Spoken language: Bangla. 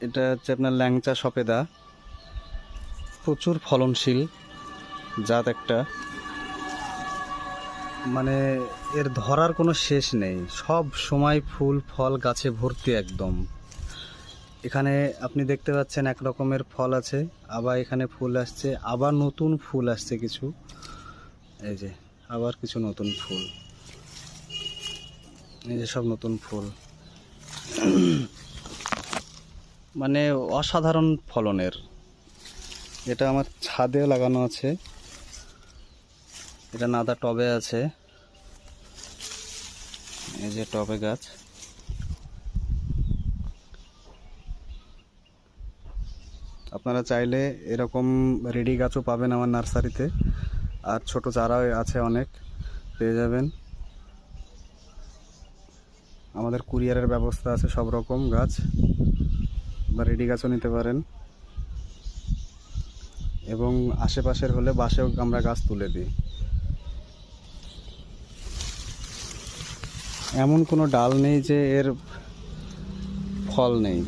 এটা হচ্ছে আপনার ল্যাংচা সপেদা। প্রচুর ফলনশীল জাত একটা। মানে এর ধরার কোনো শেষ নেই। সব সময় ফুল, ফল গাছে ভর্তি একদম। এখানে আপনি দেখতে পাচ্ছেন এক রকমের ফল আছে, আবার এখানে ফুল আসছে, আবার নতুন ফুল আসছে কিছু। এই যে, আবার কিছু নতুন ফুল। এই যে সব নতুন ফুল। মানে অসাধারণ ফলনের। এটা আমার ছাদে লাগানো আছে। এটা নাদা টবে আছে। এই যে টবে গাছ। আপনারা চাইলে এরকম রেডি গাছও পাবেন আমার নার্সারিতে। আর ছোট চারাও আছে অনেক। পেয়ে যাবেন। আমাদের কুরিয়ারের ব্যবস্থা আছে সব রকম গাছ। বা রেডি গাছও নিতে পারেন। এবং আশেপাশের হলে বাসেও আমরা গাছ তুলে দিই। এমন কোনো ডাল নেই যে এর ফল নেই।